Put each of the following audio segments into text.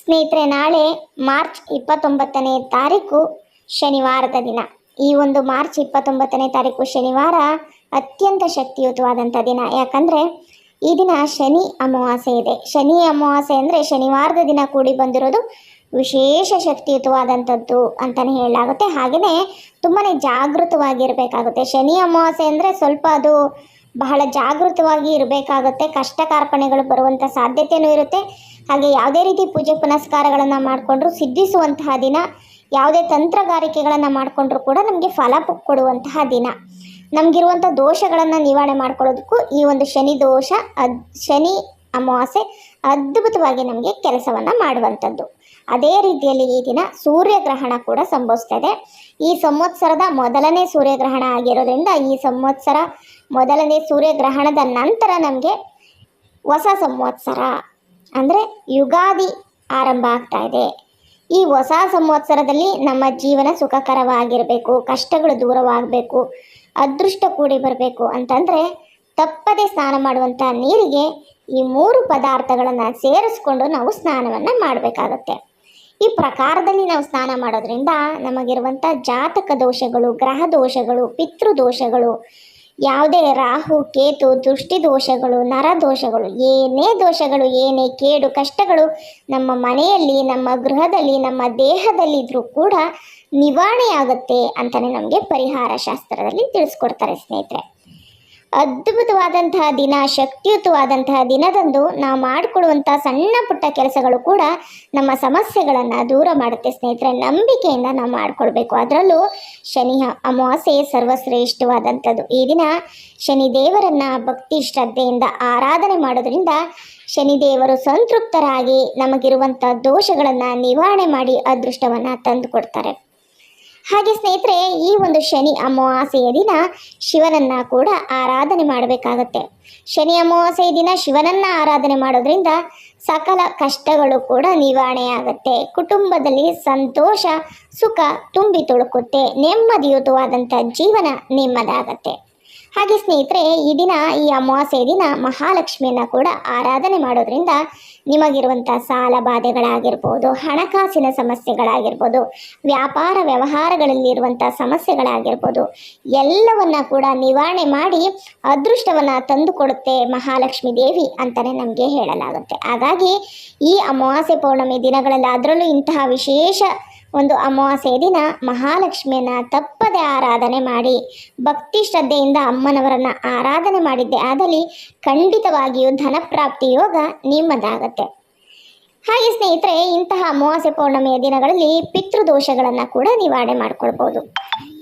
ಸ್ನೇಹಿತರೆ, ನಾಳೆ ಮಾರ್ಚ್ ಇಪ್ಪತ್ತೊಂಬತ್ತನೇ ತಾರೀಕು ಶನಿವಾರದ ದಿನ. ಈ ಒಂದು ಮಾರ್ಚ್ ಇಪ್ಪತ್ತೊಂಬತ್ತನೇ ತಾರೀಕು ಶನಿವಾರ ಅತ್ಯಂತ ಶಕ್ತಿಯುತವಾದಂಥ ದಿನ. ಯಾಕಂದರೆ, ಈ ದಿನ ಶನಿ ಅಮಾವಾಸ್ಯೆ ಇದೆ. ಶನಿ ಅಮಾವಾಸ್ಯೆ ಅಂದರೆ ಶನಿವಾರದ ದಿನ ಕೂಡಿ ಬಂದಿರೋದು ವಿಶೇಷ ಶಕ್ತಿಯುತವಾದಂಥದ್ದು ಅಂತಲೇ ಹೇಳಲಾಗುತ್ತೆ. ಹಾಗೆಯೇ ತುಂಬಾ ಜಾಗೃತವಾಗಿರಬೇಕಾಗುತ್ತೆ. ಶನಿ ಅಮಾವಾಸ್ಯೆ ಅಂದರೆ ಸ್ವಲ್ಪ ಅದು ಬಹಳ ಜಾಗೃತವಾಗಿ ಇರಬೇಕಾಗುತ್ತೆ. ಕಷ್ಟ ಕಾರ್ಪಣೆಗಳು ಬರುವಂಥ ಸಾಧ್ಯತೆಯೂ ಇರುತ್ತೆ. ಹಾಗೆ ಯಾವುದೇ ರೀತಿ ಪೂಜೆ ಪುನಸ್ಕಾರಗಳನ್ನು ಮಾಡಿಕೊಂಡ್ರು ಸಿದ್ಧಿಸುವಂತಹ ದಿನ, ಯಾವುದೇ ತಂತ್ರಗಾರಿಕೆಗಳನ್ನು ಮಾಡಿಕೊಂಡ್ರೂ ಕೂಡ ನಮಗೆ ಫಲ ಕೊಡುವಂತಹ ದಿನ. ನಮಗಿರುವಂಥ ದೋಷಗಳನ್ನು ನಿವಾರಣೆ ಮಾಡ್ಕೊಳ್ಳೋದಕ್ಕೂ ಈ ಒಂದು ಶನಿ ದೋಷ, ಅದ್, ಶನಿ ಅಮಾವಾಸ್ಯೆ ಅದ್ಭುತವಾಗಿ ನಮಗೆ ಕೆಲಸವನ್ನು ಮಾಡುವಂಥದ್ದು. ಅದೇ ರೀತಿಯಲ್ಲಿ ಈ ದಿನ ಸೂರ್ಯಗ್ರಹಣ ಕೂಡ ಸಂಭವಿಸ್ತದೆ. ಈ ಸಂವತ್ಸರದ ಮೊದಲನೇ ಸೂರ್ಯಗ್ರಹಣ ಆಗಿರೋದ್ರಿಂದ ಈ ಸಂವತ್ಸರ ಮೊದಲನೇ ಸೂರ್ಯಗ್ರಹಣದ ನಂತರ ನಮಗೆ ಹೊಸ ಸಂವತ್ಸರ ಅಂದರೆ ಯುಗಾದಿ ಆರಂಭ ಆಗ್ತಾ ಇದೆ. ಈ ಹೊಸ ಸಂವತ್ಸರದಲ್ಲಿ ನಮ್ಮ ಜೀವನ ಸುಖಕರವಾಗಿರಬೇಕು, ಕಷ್ಟಗಳು ದೂರವಾಗಬೇಕು, ಅದೃಷ್ಟ ಕೂಡಿ ಬರಬೇಕು ಅಂತಂದರೆ ತಪ್ಪದೆ ಸ್ನಾನ ಮಾಡುವಂಥ ನೀರಿಗೆ ಈ ಮೂರು ಪದಾರ್ಥಗಳನ್ನು ಸೇರಿಸ್ಕೊಂಡು ನಾವು ಸ್ನಾನವನ್ನು ಮಾಡಬೇಕಾಗತ್ತೆ. ಈ ಪ್ರಕಾರದಲ್ಲಿ ನಾವು ಸ್ನಾನ ಮಾಡೋದ್ರಿಂದ ನಮಗಿರುವಂಥ ಜಾತಕ ದೋಷಗಳು, ಗ್ರಹ ದೋಷಗಳು ಪಿತೃದೋಷಗಳು ಯಾವುದೇ ರಾಹು, ಕೇತು, ದೃಷ್ಟಿ ದೋಷಗಳು, ನರ ದೋಷಗಳು, ಏನೇ ದೋಷಗಳು, ಏನೇ ಕೇಡು ಕಷ್ಟಗಳು ನಮ್ಮ ಮನೆಯಲ್ಲಿ, ನಮ್ಮ ಗೃಹದಲ್ಲಿ, ನಮ್ಮ ದೇಹದಲ್ಲಿದ್ದರೂ ಕೂಡ ನಿವಾರಣೆಯಾಗುತ್ತೆ ಅಂತಲೇ ನಮಗೆ ಪರಿಹಾರ ಶಾಸ್ತ್ರದಲ್ಲಿ ತಿಳಿಸ್ಕೊಡ್ತಾರೆ ಸ್ನೇಹಿತರೆ. ಅದ್ಭುತವಾದಂತಹ ದಿನ, ಶಕ್ತಿಯುತವಾದಂತಹ ದಿನದಂದು ನಾವು ಮಾಡಿಕೊಡುವಂಥ ಸಣ್ಣ ಪುಟ್ಟ ಕೆಲಸಗಳು ಕೂಡ ನಮ್ಮ ಸಮಸ್ಯೆಗಳನ್ನು ದೂರ ಮಾಡುತ್ತೆ ಸ್ನೇಹಿತರೆ. ನಂಬಿಕೆಯಿಂದ ನಾವು ಮಾಡಿಕೊಡ್ಬೇಕು. ಅದರಲ್ಲೂ ಶನಿ, ಅಮಾವಾಸ್ಯೆ ಸರ್ವಶ್ರೇಷ್ಠವಾದಂಥದ್ದು. ಈ ದಿನ ಶನಿ ದೇವರನ್ನು ಭಕ್ತಿ ಶ್ರದ್ಧೆಯಿಂದ ಆರಾಧನೆ ಮಾಡೋದ್ರಿಂದ ಶನಿದೇವರು ಸಂತೃಪ್ತರಾಗಿ ನಮಗಿರುವಂಥ ದೋಷಗಳನ್ನು ನಿವಾರಣೆ ಮಾಡಿ ಅದೃಷ್ಟವನ್ನು ತಂದು ಕೊಡ್ತಾರೆ. ಹಾಗೆ ಸ್ನೇಹಿತರೆ, ಈ ಒಂದು ಶನಿ ಅಮಾವಾಸ್ಯೆಯ ದಿನ ಶಿವನನ್ನ ಕೂಡ ಆರಾಧನೆ ಮಾಡಬೇಕಾಗತ್ತೆ. ಶನಿ ಅಮಾವಾಸ್ಯೆಯ ದಿನ ಶಿವನನ್ನ ಆರಾಧನೆ ಮಾಡೋದ್ರಿಂದ ಸಕಲ ಕಷ್ಟಗಳು ಕೂಡ ನಿವಾರಣೆಯಾಗತ್ತೆ. ಕುಟುಂಬದಲ್ಲಿ ಸಂತೋಷ, ಸುಖ ತುಂಬಿ ತುಳುಕುತ್ತೆ. ನೆಮ್ಮದಿಯುತವಾದಂಥ ಜೀವನ ನಿಮ್ಮದಾಗತ್ತೆ. ಹಾಗೆ ಸ್ನೇಹಿತರೆ, ಈ ದಿನ, ಈ ಅಮಾವಾಸ್ಯೆಯ ದಿನ ಮಹಾಲಕ್ಷ್ಮಿಯನ್ನ ಕೂಡ ಆರಾಧನೆ ಮಾಡೋದ್ರಿಂದ ನಿಮಗಿರುವಂಥ ಸಾಲ ಬಾಧೆಗಳಾಗಿರ್ಬೋದು, ಹಣಕಾಸಿನ ಸಮಸ್ಯೆಗಳಾಗಿರ್ಬೋದು, ವ್ಯಾಪಾರ ವ್ಯವಹಾರಗಳಲ್ಲಿರುವಂಥ ಸಮಸ್ಯೆಗಳಾಗಿರ್ಬೋದು, ಎಲ್ಲವನ್ನ ಕೂಡ ನಿವಾರಣೆ ಮಾಡಿ ಅದೃಷ್ಟವನ್ನು ತಂದುಕೊಡುತ್ತೆ ಮಹಾಲಕ್ಷ್ಮಿ ದೇವಿ ಅಂತಲೇ ನಮಗೆ ಹೇಳಲಾಗುತ್ತೆ. ಹಾಗಾಗಿ ಈ ಅಮಾವಾಸ್ಯೆ ಪೌರ್ಣಮಿ ದಿನಗಳಲ್ಲಿ ಅದರಲ್ಲೂ ಇಂತಹ ವಿಶೇಷ ಒಂದು ಅಮಾವಾಸ್ಯೆ ದಿನ ಮಹಾಲಕ್ಷ್ಮಿಯನ್ನ ತಪ್ಪದೆ ಆರಾಧನೆ ಮಾಡಿ, ಭಕ್ತಿ ಶ್ರದ್ಧೆಯಿಂದ ಅಮ್ಮನವರನ್ನ ಆರಾಧನೆ ಮಾಡಿದ್ದೆ. ಆದಲ್ಲಿ ಖಂಡಿತವಾಗಿಯೂ ಧನಪ್ರಾಪ್ತಿ ಯೋಗ ನಿಮ್ಮದಾಗತ್ತೆ. ಹಾಗೆ ಸ್ನೇಹಿತರೆ, ಇಂತಹ ಅಮಾವಾಸ್ಯೆ ಪೌರ್ಣಮಿಯ ದಿನಗಳಲ್ಲಿ ಪಿತೃದೋಷಗಳನ್ನು ಕೂಡ ನಿವಾರಣೆ ಮಾಡ್ಕೊಳ್ಬೋದು.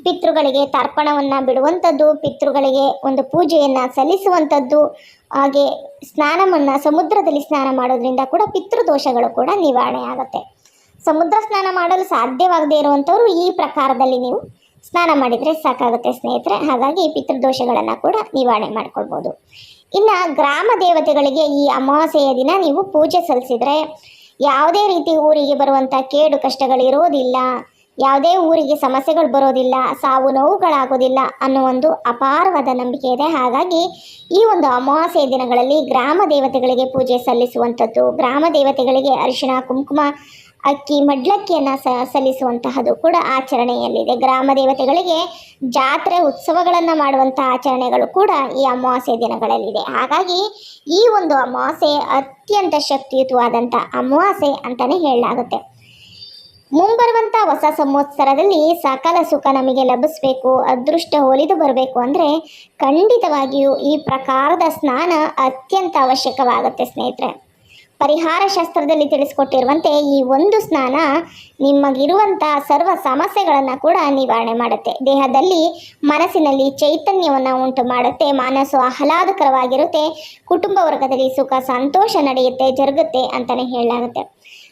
ಪಿತೃಗಳಿಗೆ ತರ್ಪಣವನ್ನು ಬಿಡುವಂಥದ್ದು, ಪಿತೃಗಳಿಗೆ ಒಂದು ಪೂಜೆಯನ್ನು ಸಲ್ಲಿಸುವಂಥದ್ದು, ಹಾಗೆ ಸ್ನಾನವನ್ನು ಸಮುದ್ರದಲ್ಲಿ ಸ್ನಾನ ಮಾಡೋದ್ರಿಂದ ಕೂಡ ಪಿತೃದೋಷಗಳು ಕೂಡ ನಿವಾರಣೆ ಆಗುತ್ತೆ. ಸಮುದ್ರ ಸ್ನಾನ ಮಾಡಲು ಸಾಧ್ಯವಾಗದೇ ಇರುವಂಥವರು ಈ ಪ್ರಕಾರದಲ್ಲಿ ನೀವು ಸ್ನಾನ ಮಾಡಿದರೆ ಸಾಕಾಗುತ್ತೆ ಸ್ನೇಹಿತರೆ. ಹಾಗಾಗಿ ಪಿತೃದೋಷಗಳನ್ನು ಕೂಡ ನಿವಾರಣೆ ಮಾಡ್ಕೊಳ್ಬೋದು. ಇನ್ನು ಗ್ರಾಮ ದೇವತೆಗಳಿಗೆ ಈ ಅಮಾವಾಸ್ಯೆಯ ದಿನ ನೀವು ಪೂಜೆ ಸಲ್ಲಿಸಿದರೆ ಯಾವುದೇ ರೀತಿ ಊರಿಗೆ ಬರುವಂಥ ಕೇಡು ಕಷ್ಟಗಳಿರೋದಿಲ್ಲ ಯಾವುದೇ ಊರಿಗೆ ಸಮಸ್ಯೆಗಳು ಬರೋದಿಲ್ಲ, ಸಾವು ನೋವುಗಳಾಗೋದಿಲ್ಲ ಅನ್ನೋ ಒಂದು ಅಪಾರವಾದ ನಂಬಿಕೆ ಇದೆ. ಹಾಗಾಗಿ ಈ ಒಂದು ಅಮಾವಾಸ್ಯೆಯ ದಿನಗಳಲ್ಲಿ ಗ್ರಾಮ ದೇವತೆಗಳಿಗೆ ಪೂಜೆ ಸಲ್ಲಿಸುವಂಥದ್ದು, ಗ್ರಾಮ ದೇವತೆಗಳಿಗೆ ಅರಿಶಿಣ, ಕುಂಕುಮ ಅಕ್ಕಿ ಮಡ್ಲಕ್ಕಿಯನ್ನು ಸ ಸಲ್ಲಿಸುವಂತಹದ್ದು ಕೂಡ ಆಚರಣೆಯಲ್ಲಿದೆ. ಗ್ರಾಮ ದೇವತೆಗಳಿಗೆ ಜಾತ್ರೆ ಉತ್ಸವಗಳನ್ನು ಮಾಡುವಂಥ ಆಚರಣೆಗಳು ಕೂಡ ಈ ಅಮಾವಾಸ್ಯ ದಿನಗಳಲ್ಲಿದೆ. ಹಾಗಾಗಿ ಈ ಒಂದು ಅಮಾವಾಸ್ಯೆ ಅತ್ಯಂತ ಶಕ್ತಿಯುತವಾದಂಥ ಅಮಾವಾಸ್ಯೆ ಅಂತಲೇ ಹೇಳಲಾಗುತ್ತೆ. ಮುಂಬರುವಂಥ ಹೊಸ ಸಂವತ್ಸರದಲ್ಲಿ ಸಕಲ ಸುಖ ನಮಗೆ ಲಭಿಸಬೇಕು, ಅದೃಷ್ಟ ಒಲಿದು ಬರಬೇಕು ಅಂದರೆ ಖಂಡಿತವಾಗಿಯೂ ಈ ಪ್ರಕಾರದ ಸ್ನಾನ ಅತ್ಯಂತ ಅವಶ್ಯಕವಾಗುತ್ತೆ ಸ್ನೇಹಿತರೆ. ಪರಿಹಾರ ಶಾಸ್ತ್ರದಲ್ಲಿ ತಿಳಿಸ್ಕೊಟ್ಟಿರುವಂತೆ ಈ ಒಂದು ಸ್ನಾನ ನಿಮಗಿರುವಂಥ ಸರ್ವ ಸಮಸ್ಯೆಗಳನ್ನು ಕೂಡ ನಿವಾರಣೆ ಮಾಡುತ್ತೆ. ದೇಹದಲ್ಲಿ ಮನಸ್ಸಿನಲ್ಲಿ ಚೈತನ್ಯವನ್ನು ಉಂಟು ಮಾಡುತ್ತೆ, ಮನಸ್ಸು ಆಹ್ಲಾದಕರವಾಗಿರುತ್ತೆ, ಕುಟುಂಬ ವರ್ಗದಲ್ಲಿ ಸುಖ, ಸಂತೋಷ ನಡೆಯುತ್ತೆ, ಜರುಗುತ್ತೆ ಅಂತಲೇ ಹೇಳಲಾಗುತ್ತೆ.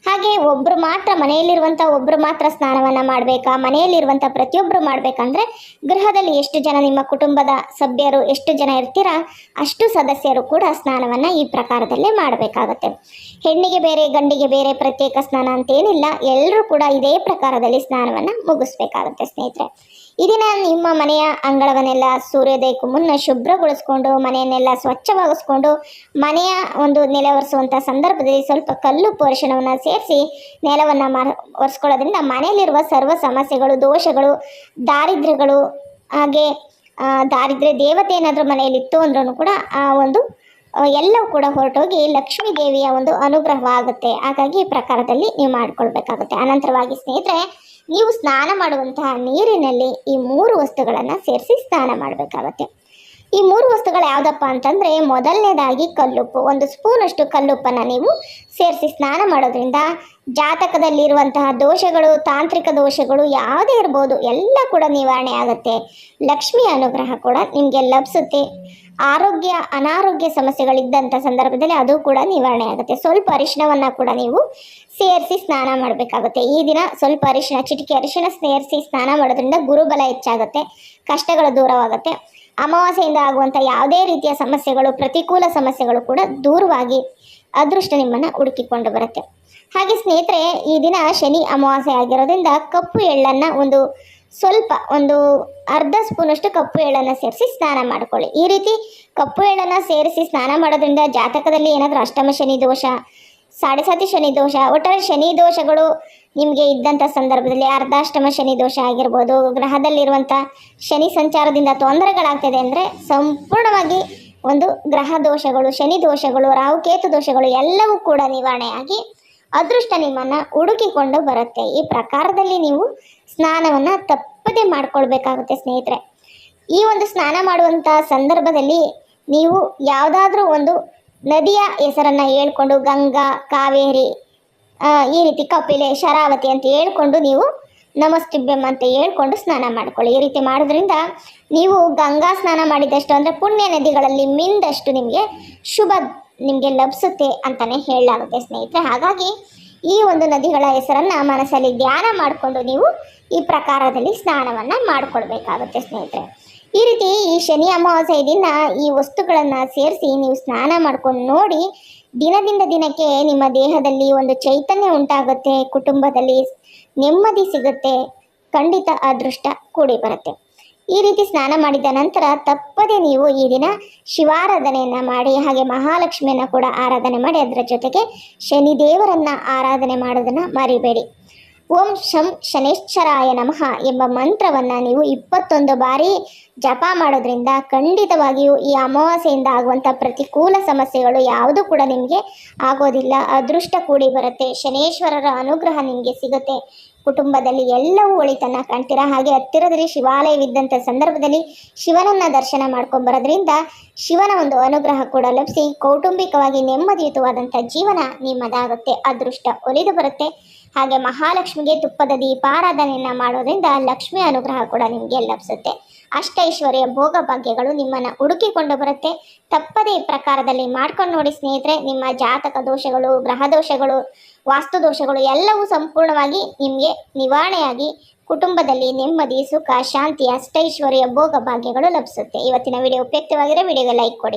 ಹಾಗೆ ಒಬ್ಬರು ಮಾತ್ರ ಮನೆಯಲ್ಲಿರುವಂಥ ಒಬ್ಬರು ಮಾತ್ರ ಸ್ನಾನವನ್ನು ಮಾಡಬೇಕಾ? ಮನೆಯಲ್ಲಿರುವಂಥ ಪ್ರತಿಯೊಬ್ಬರು ಮಾಡಬೇಕಂದ್ರೆ ಗೃಹದಲ್ಲಿ ಎಷ್ಟು ಜನ ನಿಮ್ಮ ಕುಟುಂಬದ ಸಭ್ಯರು, ಎಷ್ಟು ಜನ ಇರ್ತೀರಾ, ಅಷ್ಟು ಸದಸ್ಯರು ಕೂಡ ಸ್ನಾನವನ್ನು ಈ ಪ್ರಕಾರದಲ್ಲೇ ಮಾಡಬೇಕಾಗತ್ತೆ. ಹೆಣ್ಣಿಗೆ ಬೇರೆ, ಗಂಡಿಗೆ ಬೇರೆ ಪ್ರತ್ಯೇಕ ಸ್ನಾನ ಅಂತೇನಿಲ್ಲ ಎಲ್ಲರೂ ಕೂಡ ಇದೇ ಪ್ರಕಾರದಲ್ಲಿ ಸ್ನಾನವನ್ನು ಮುಗಿಸ್ಬೇಕಾಗತ್ತೆ ಸ್ನೇಹಿತರೆ. ಈ ದಿನ ನಿಮ್ಮ ಮನೆಯ ಅಂಗಳವನ್ನೆಲ್ಲ ಸೂರ್ಯೋದಯಕ್ಕೂ ಮುನ್ನ ಶುಭ್ರಗೊಳಿಸ್ಕೊಂಡು, ಮನೆಯನ್ನೆಲ್ಲ ಸ್ವಚ್ಛವಾಗಿಸ್ಕೊಂಡು, ಮನೆಯ ಒಂದು ನೆಲೆ ಒರೆಸುವಂಥ ಸಂದರ್ಭದಲ್ಲಿ ಸ್ವಲ್ಪ ಕಲ್ಲು ಪೋರ್ಷಣವನ್ನು ಸೇರಿಸಿ, ನೆಲವನ್ನು ಮರ, ಒರೆಸ್ಕೊಳ್ಳೋದ್ರಿಂದ ಮನೆಯಲ್ಲಿರುವ ಸರ್ವ ಸಮಸ್ಯೆಗಳು, ದೋಷಗಳು, ದಾರಿದ್ರ್ಯಗಳು, ಹಾಗೆ ದಾರಿದ್ರ್ಯ ದೇವತೆ ಏನಾದರೂ ಮನೆಯಲ್ಲಿತ್ತು ಅಂದ್ರೂ ಕೂಡ ಆ ಒಂದು ಎಲ್ಲವೂ ಕೂಡ ಹೊರಟೋಗಿ ಲಕ್ಷ್ಮೀ ದೇವಿಯ ಒಂದು ಅನುಗ್ರಹವಾಗುತ್ತೆ. ಹಾಗಾಗಿ ಈ ಪ್ರಕಾರದಲ್ಲಿ ನೀವು ಮಾಡ್ಕೊಳ್ಬೇಕಾಗುತ್ತೆ. ಅನಂತರವಾಗಿ ಸ್ನೇಹಿತರೆ ನೀವು ಸ್ನಾನ ಮಾಡುವಂತಹ ನೀರಿನಲ್ಲಿ ಈ ಮೂರು ವಸ್ತುಗಳನ್ನು ಸೇರಿಸಿ ಸ್ನಾನ ಮಾಡಬೇಕಾಗುತ್ತೆ. ಈ ಮೂರು ವಸ್ತುಗಳು ಯಾವುದಪ್ಪ ಅಂತಂದರೆ ಮೊದಲನೇದಾಗಿ ಕಲ್ಲುಪ್ಪು. ಒಂದು ಸ್ಪೂನಷ್ಟು ಕಲ್ಲುಪ್ಪನ್ನು ನೀವು ಸೇರಿಸಿ ಸ್ನಾನ ಮಾಡೋದ್ರಿಂದ ಜಾತಕದಲ್ಲಿರುವಂತಹ ದೋಷಗಳು, ತಾಂತ್ರಿಕ ದೋಷಗಳು ಯಾವುದೇ ಇರ್ಬೋದು, ಎಲ್ಲ ಕೂಡ ನಿವಾರಣೆ ಆಗುತ್ತೆ. ಲಕ್ಷ್ಮಿ ಅನುಗ್ರಹ ಕೂಡ ನಿಮಗೆ ಲಭಿಸುತ್ತೆ. ಆರೋಗ್ಯ, ಅನಾರೋಗ್ಯ ಸಮಸ್ಯೆಗಳಿದ್ದಂಥ ಸಂದರ್ಭದಲ್ಲಿ ಅದು ಕೂಡ ನಿವಾರಣೆ ಆಗುತ್ತೆ. ಸ್ವಲ್ಪ ಅರಿಶಿಣವನ್ನು ಕೂಡ ನೀವು ಸೇರಿಸಿ ಸ್ನಾನ ಮಾಡಬೇಕಾಗುತ್ತೆ. ಈ ದಿನ ಸ್ವಲ್ಪ ಅರಿಶಿಣ, ಚಿಟಿಕೆ ಅರಿಶಿಣ ಸೇರಿಸಿ ಸ್ನಾನ ಮಾಡೋದ್ರಿಂದ ಗುರುಬಲ ಹೆಚ್ಚಾಗುತ್ತೆ, ಕಷ್ಟಗಳು ದೂರವಾಗುತ್ತೆ. ಅಮಾವಾಸ್ಯೆಯಿಂದ ಆಗುವಂಥ ಯಾವುದೇ ರೀತಿಯ ಸಮಸ್ಯೆಗಳು, ಪ್ರತಿಕೂಲ ಸಮಸ್ಯೆಗಳು ಕೂಡ ದೂರವಾಗಿ ಅದೃಷ್ಟ ನಿಮ್ಮನ್ನು ಹುಡುಕಿಕೊಂಡು ಬರುತ್ತೆ. ಹಾಗೆ ಸ್ನೇಹಿತರೆ, ಈ ದಿನ ಶನಿ ಅಮಾವಾಸ್ಯೆ ಆಗಿರೋದ್ರಿಂದ ಕಪ್ಪು ಎಳ್ಳನ್ನು ಒಂದು ಸ್ವಲ್ಪ ಒಂದು ಅರ್ಧ ಸ್ಪೂನಷ್ಟು ಕಪ್ಪು ಎಳ್ಳನ್ನು ಸೇರಿಸಿ ಸ್ನಾನ ಮಾಡಿಕೊಳ್ಳಿ. ಈ ರೀತಿ ಕಪ್ಪು ಎಳ್ಳನ್ನು ಸೇರಿಸಿ ಸ್ನಾನ ಮಾಡೋದ್ರಿಂದ ಜಾತಕದಲ್ಲಿ ಏನಾದರೂ ಅಷ್ಟಮ ಶನಿ ದೋಷ, ಸಾಡೆಸಾತಿ ಶನಿ ದೋಷ, ಒಟ್ಟಾರೆ ಶನಿ ದೋಷಗಳು ನಿಮಗೆ ಇದ್ದಂಥ ಸಂದರ್ಭದಲ್ಲಿ ಅರ್ಧಾಷ್ಟಮ ಶನಿ ದೋಷ ಆಗಿರ್ಬೋದು, ಗ್ರಹದಲ್ಲಿರುವಂಥ ಶನಿ ಸಂಚಾರದಿಂದ ತೊಂದರೆಗಳಾಗ್ತದೆ ಅಂದರೆ ಸಂಪೂರ್ಣವಾಗಿ ಒಂದು ಗ್ರಹ ದೋಷಗಳು, ಶನಿ ದೋಷಗಳು, ರಾಹುಕೇತು ದೋಷಗಳು ಎಲ್ಲವೂ ಕೂಡ ನಿವಾರಣೆಯಾಗಿ ಅದೃಷ್ಟ ನಿಮ್ಮನ್ನು ಹುಡುಕಿಕೊಂಡು ಬರುತ್ತೆ. ಈ ಪ್ರಕಾರದಲ್ಲಿ ನೀವು ಸ್ನಾನವನ್ನು ತಪ್ಪದೆ ಮಾಡ್ಕೊಳ್ಬೇಕಾಗುತ್ತೆ ಸ್ನೇಹಿತರೆ. ಈ ಒಂದು ಸ್ನಾನ ಮಾಡುವಂಥ ಸಂದರ್ಭದಲ್ಲಿ ನೀವು ಯಾವುದಾದ್ರೂ ಒಂದು ನದಿಯ ಹೆಸರನ್ನು ಹೇಳ್ಕೊಂಡು ಗಂಗಾ, ಕಾವೇರಿ ಈ ರೀತಿ ಕಪಿಲೆ, ಶರಾವತಿ ಅಂತ ಹೇಳ್ಕೊಂಡು ನೀವು ನಮಸ್ತಿಭ್ಯಂ ಅಂತ ಹೇಳ್ಕೊಂಡು ಸ್ನಾನ ಮಾಡ್ಕೊಳ್ಳಿ. ಈ ರೀತಿ ಮಾಡೋದ್ರಿಂದ ನೀವು ಗಂಗಾ ಸ್ನಾನ ಮಾಡಿದಷ್ಟು ಅಂದರೆ ಪುಣ್ಯ ನದಿಗಳಲ್ಲಿ ಮಿಂದಷ್ಟು ನಿಮಗೆ ಶುಭ ನಿಮಗೆ ಲಭಿಸುತ್ತೆ ಅಂತಲೇ ಹೇಳಲಾಗುತ್ತೆ ಸ್ನೇಹಿತರೆ. ಹಾಗಾಗಿ ಈ ಒಂದು ನದಿಗಳ ಹೆಸರನ್ನು ಮನಸ್ಸಲ್ಲಿ ಧ್ಯಾನ ಮಾಡಿಕೊಂಡು ನೀವು ಈ ಪ್ರಕಾರದಲ್ಲಿ ಸ್ನಾನವನ್ನು ಮಾಡಿಕೊಳ್ಬೇಕಾಗುತ್ತೆ ಸ್ನೇಹಿತರೆ. ಈ ರೀತಿ ಈ ಶನಿ ಅಮಾವಾಸ್ಯೆ ದಿನ ಈ ವಸ್ತುಗಳನ್ನು ಸೇರಿಸಿ ನೀವು ಸ್ನಾನ ಮಾಡ್ಕೊಂಡು ನೋಡಿ ದಿನದಿಂದ ದಿನಕ್ಕೆ ನಿಮ್ಮ ದೇಹದಲ್ಲಿ ಒಂದು ಚೈತನ್ಯ ಉಂಟಾಗುತ್ತೆ, ಕುಟುಂಬದಲ್ಲಿ ನೆಮ್ಮದಿ ಸಿಗುತ್ತೆ, ಖಂಡಿತ ಅದೃಷ್ಟ ಕೂಡಿ ಬರುತ್ತೆ. ಈ ರೀತಿ ಸ್ನಾನ ಮಾಡಿದ ನಂತರ ತಪ್ಪದೆ ನೀವು ಈ ದಿನ ಶಿವಾರಾಧನೆಯನ್ನು ಮಾಡಿ, ಹಾಗೆ ಮಹಾಲಕ್ಷ್ಮಿಯನ್ನು ಕೂಡ ಆರಾಧನೆ ಮಾಡಿ, ಅದರ ಜೊತೆಗೆ ಶನಿದೇವರನ್ನು ಆರಾಧನೆ ಮಾಡೋದನ್ನು ಮರಿಬೇಡಿ. ಓಂ ಶಂ ಶನೇಶ್ವರಾಯ ನಮಃ ಎಂಬ ಮಂತ್ರವನ್ನು ನೀವು ಇಪ್ಪತ್ತೊಂದು ಬಾರಿ ಜಪ ಮಾಡೋದ್ರಿಂದ ಖಂಡಿತವಾಗಿಯೂ ಈ ಅಮಾವಾಸ್ಯೆಯಿಂದ ಆಗುವಂಥ ಪ್ರತಿಕೂಲ ಸಮಸ್ಯೆಗಳು ಯಾವುದು ಕೂಡ ನಿಮಗೆ ಆಗೋದಿಲ್ಲ. ಅದೃಷ್ಟ ಕೂಡಿ ಬರುತ್ತೆ. ಶನೇಶ್ವರರ ಅನುಗ್ರಹ ನಿಮಗೆ ಸಿಗುತ್ತೆ. ಕುಟುಂಬದಲ್ಲಿ ಎಲ್ಲವೂ ಒಳಿತನ್ನ ಕಾಣ್ತೀರಾ? ಹಾಗೆ ಹತ್ತಿರದಲ್ಲಿ ಶಿವಾಲಯವಿದ್ದಂಥ ಸಂದರ್ಭದಲ್ಲಿ ಶಿವನನ್ನ ದರ್ಶನ ಮಾಡ್ಕೊಂಬರೋದ್ರಿಂದ ಶಿವನ ಒಂದು ಅನುಗ್ರಹ ಕೂಡ ಲಭಿಸಿ ಕೌಟುಂಬಿಕವಾಗಿ ನೆಮ್ಮದಿಯುತವಾದಂಥ ಜೀವನ ನಿಮ್ಮದಾಗುತ್ತೆ. ಅದೃಷ್ಟ ಒಲಿದು ಬರುತ್ತೆ. ಹಾಗೆ ಮಹಾಲಕ್ಷ್ಮಿಗೆ ತುಪ್ಪದ ದೀಪಾರಾಧನೆಯನ್ನು ಮಾಡೋದ್ರಿಂದ ಲಕ್ಷ್ಮಿ ಅನುಗ್ರಹ ಕೂಡ ನಿಮಗೆ ಲಭಿಸುತ್ತೆ. ಅಷ್ಟೈಶ್ವರ್ಯ ಭೋಗ ಭಾಗ್ಯಗಳು ನಿಮ್ಮನ್ನು ಹುಡುಕಿಕೊಂಡು ಬರುತ್ತೆ. ತಪ್ಪದೇ ಪ್ರಕಾರದಲ್ಲಿ ಮಾಡ್ಕೊಂಡು ನೋಡಿ ಸ್ನೇಹಿತರೆ, ನಿಮ್ಮ ಜಾತಕ ದೋಷಗಳು, ಗ್ರಹ ದೋಷಗಳು, ವಾಸ್ತು ದೋಷಗಳು ಎಲ್ಲವೂ ಸಂಪೂರ್ಣವಾಗಿ ನಿಮಗೆ ನಿವಾರಣೆಯಾಗಿ ಕುಟುಂಬದಲ್ಲಿ ನೆಮ್ಮದಿ, ಸುಖ, ಶಾಂತಿ, ಅಷ್ಟೈಶ್ವರ್ಯ ಭೋಗ ಭಾಗ್ಯಗಳು ಲಭಿಸುತ್ತೆ. ಇವತ್ತಿನ ವಿಡಿಯೋ ಉಪಯುಕ್ತವಾಗಿರೋ ವಿಡಿಯೋಗೆ ಲೈಕ್ ಕೊಡಿ.